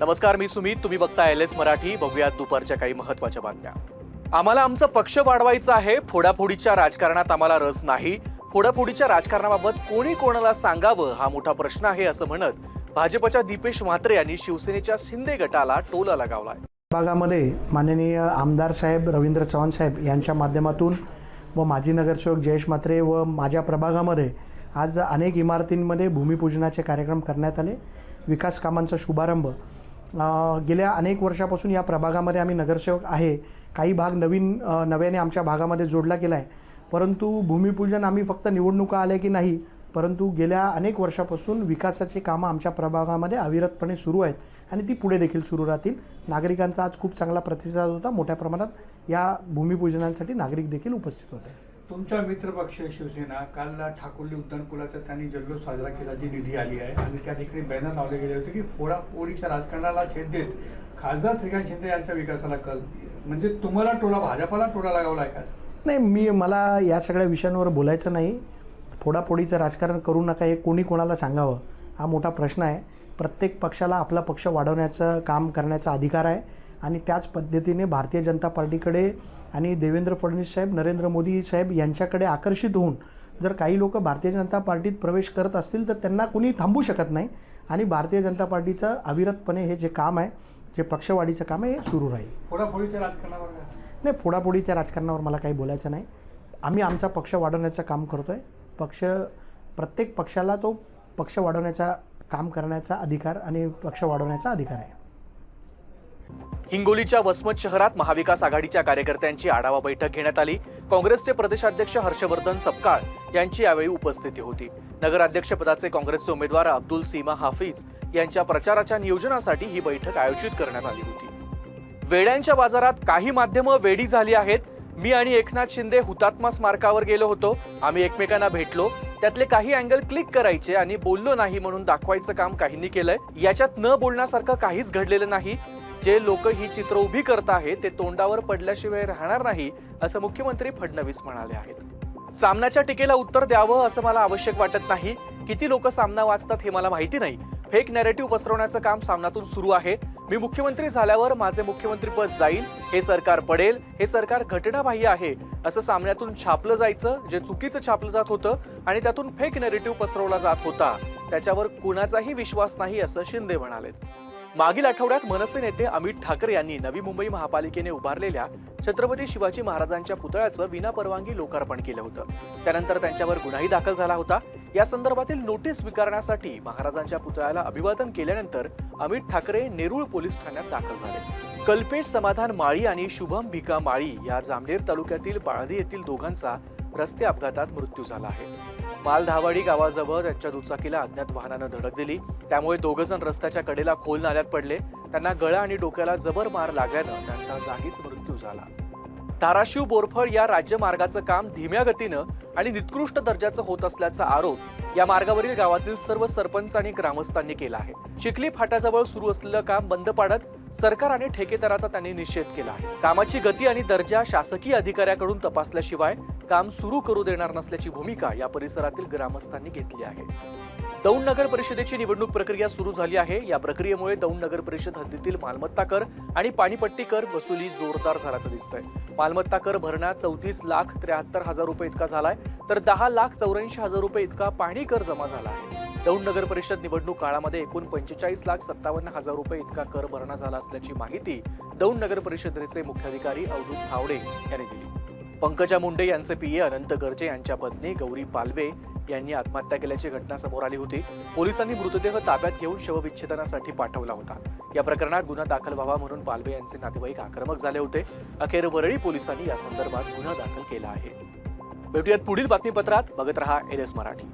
नमस्कार मी सुमित. तुम्ही बघता एल एस मराठी. बघूयात दुपारच्या काही महत्त्वाच्या बातम्या. आम्हाला आमचं पक्ष वाढवायचं आहे. फोडाफोडीच्या राजकारणात आम्हाला रस नाही. फोडाफोडीच्या राजकारणाबाबत कोणी कोणाला सांगावं हा मोठा प्रश्न आहे असं म्हणत भाजपच्या दीपेश म्हात्रे यांनी शिवसेनेच्या शिंदे गटाला टोला लगावलाय. भागामध्ये माननीय आमदार साहेब रवींद्र चव्हाण साहेब यांच्या माध्यमातून व माजी नगरसेवक जयेश म्हात्रे व माझ्या प्रभागामध्ये आज अनेक इमारतींमध्ये भूमिपूजनाचे कार्यक्रम करण्यात आले. विकास कामांचा शुभारंभ गेल्या अनेक वर्षापासून या प्रभागामध्ये आम्ही नगरसेवक आहे. काही भाग नवीन नव्याने आमच्या भागामध्ये जोडला गेला आहे परंतु भूमिपूजन आम्ही फक्त निवडणुका आल्या की नाही परंतु गेल्या अनेक वर्षापासून विकासाची कामं आमच्या प्रभागामध्ये अविरतपणे सुरू आहेत आणि ती पुढे देखील सुरू राहतील. नागरिकांचा आज खूप चांगला प्रतिसाद होता. मोठ्या प्रमाणात या भूमिपूजनांसाठी नागरिक देखील उपस्थित होते. तुमचा मित्रपक्ष शिवसेना काल ठाकुर्ली उद्यानपुलाचा त्यांनी जल्लोष साजरा केला जी निधी आली आहे. आणि त्या ठिकाणी बॅनर लावले गेले होते की फोडाफोडीच्या राजकारणाला छेद देत खासदार श्रीकांत शिंदे यांच्या विकासाला कल. म्हणजे तुम्हाला टोला भाजपाला टोला लागावला आहे का? नाही मी मला या सगळ्या विषयांवर बोलायचं नाही. फोडाफोडीचं राजकारण करू नका हे कोणी कोणाला सांगावं? हा मोठा प्रश्न आहे. प्रत्येक पक्षाला आपला पक्ष वाढवण्याचं काम करण्याचा अधिकार आहे आणि त्याच पद्धतीने भारतीय जनता पार्टीकडे आणि देवेंद्र फडणवीस साहेब नरेंद्र मोदी साहेब यांच्याकडे आकर्षित होऊन जर काही लोक भारतीय जनता पार्टीत प्रवेश करत असतील तर त्यांना कुणी थांबू शकत नाही आणि भारतीय जनता पार्टीचं अविरतपणे हे जे काम आहे जे पक्षवाढीचं काम आहे हे सुरू राहील. फोडाफोडीच्या राजकारणावर? नाही फोडाफोडीच्या राजकारणावर मला काही बोलायचं नाही. आम्ही आमचा पक्ष वाढवण्याचं काम करतो आहे पक्ष प्रत्येक पक्षाला तो पक्ष वाढवण्याचा काम करण्याचा अधिकार आणि पक्ष वाढवण्याचा अधिकार आहे. हिंगोलीच्या वसमत शहरात महाविकास आघाडीच्या कार्यकर्त्यांची आढावा बैठक घेण्यात आली. काँग्रेसचे प्रदेशाध्यक्ष हर्षवर्धन सपकाळ यांची यावेळी उपस्थिती होती. नगराध्यक्षपदाचे काँग्रेसचे उमेदवार अब्दुल सीमा हाफिज यांच्या प्रचाराच्या नियोजनासाठी ही बैठक आयोजित करण्यात आली होती. वेड्यांच्या बाजारात काही माध्यमं वेडी झाली आहेत. मी आणि एकनाथ शिंदे हुतात्मा स्मारकावर गेलो होतो. आम्ही एकमेकांना भेटलो. त्यातले काही अँगल क्लिक करायचे आणि बोललो नाही म्हणून दाखवायचं काम काहींनी केलंय. याच्यात न बोलण्यासारखं काहीच घडलेलं नाही. जे लोक ही चित्र उभी करत आहेत ते तोंडावर पडल्याशिवाय राहणार नाही असं मुख्यमंत्री फडणवीस म्हणाले आहेत. सामनाच्या टीकेला उत्तर द्यावं असं मला आवश्यक वाटत नाही. किती लोक सामना वाचतात हे मला माहिती नाही. फेक नॅरेटिव्ह पसरवण्याचं काम सामनातून सुरू आहे. मी मुख्यमंत्री झाल्यावर माझे मुख्यमंत्रीपद जाईल हे सरकार पडेल हे सरकार घटनाबाह्य आहे असं सामन्यातून छापलं जायचं जे चुकीचं छापलं जात होतं आणि त्यातून फेक नॅरेटिव्ह पसरवला जात होता. त्याच्यावर कुणाचाही विश्वास नाही असं शिंदे म्हणाले मागील आठवड्यात मनसे नेते अमित ठाकरे यांनी नवी मुंबई महापालिकेने उभारलेल्या छत्रपती शिवाजी महाराजांच्या पुतळ्याचं विनापरवानगी लोकार्पण केलं होतं. त्यानंतर त्यांच्यावर गुन्हाही दाखल झाला होता. या संदर्भातील नोटीस स्वीकारण्यासाठी महाराजांच्या पुतळ्याला अभिवादन केल्यानंतर अमित ठाकरे नेरुळ पोलीस ठाण्यात दाखल झाले. कल्पेश समाधान माळी आणि शुभम भिका माळी या जामनेर तालुक्यातील बाळदी येथील दोघांचा रस्ते अपघातात मृत्यू झाला आहे. मालधावाडी गावाजवळ त्यांच्या दुचाकीला अज्ञात वाहनानं धडक दिली. त्यामुळे दोघंजण रस्त्याच्या कडेला खोल नाल्यात पडले. त्यांना गळा आणि डोक्याला जबर मार लागल्यानं त्यांचा जागीच मृत्यू झाला. धाराशिव बोरफळ या राज्य मार्गाचं काम धीम्या गतीनं आणि निकृष्ट दर्जाचं होत असल्याचा आरोप या मार्गावरील गावातील सर्व सरपंच आणि ग्रामस्थांनी केला आहे. चिखली फाट्याजवळ सुरू असलेलं काम बंद पाडत सरकार आणि ठेकेदाराचा त्यांनी निषेध केला आहे. कामाची गती आणि दर्जा शासकीय अधिकाऱ्याकडून तपासल्याशिवाय काम सुरू करू देणार नसल्याची भूमिका या परिसरातील ग्रामस्थांनी घेतली आहे. दौंड नगर परिषदेची निवडणूक प्रक्रिया सुरू झाली आहे. या प्रक्रियेमुळे दौंड नगर परिषद हद्दीतील मालमत्ता कर आणि पाणीपट्टी कर वसुली जोरदार झाल्याचं दिसतंय. मालमत्ता कर भरण्यात चौतीस लाख त्र्याहत्तर हजार रुपये इतका झालाय. तर दहा लाख चौऱ्याऐंशी हजार रुपये इतका पाणी कर जमा झाला आहे. दौंड नगर परिषद निवडणूक काळामध्ये एकूण पंचेचाळीस लाख सत्तावन्न हजार रुपये इतका कर भरणा झाला असल्याची माहिती दौंड नगर परिषदेचे मुख्याधिकारी अवधूत थावडे यांनी दिली. पंकजा मुंडे यांचे पीए अनंत गर्जे यांच्या पत्नी गौरी पालवे यांनी आत्महत्या केल्याची घटना समोर आली होती. पोलिसांनी मृतदेह ताब्यात घेऊन शवविच्छेदनासाठी पाठवला होता. या प्रकरणात गुन्हा दाखल व्हावा म्हणून पालवे यांचे नातेवाईक आक्रमक झाले होते. अखेर वरळी पोलिसांनी या संदर्भात गुन्हा दाखल केला आहे. भेटूयात पुढील बातमीपत्रात. बघत रहा एल एस मराठी.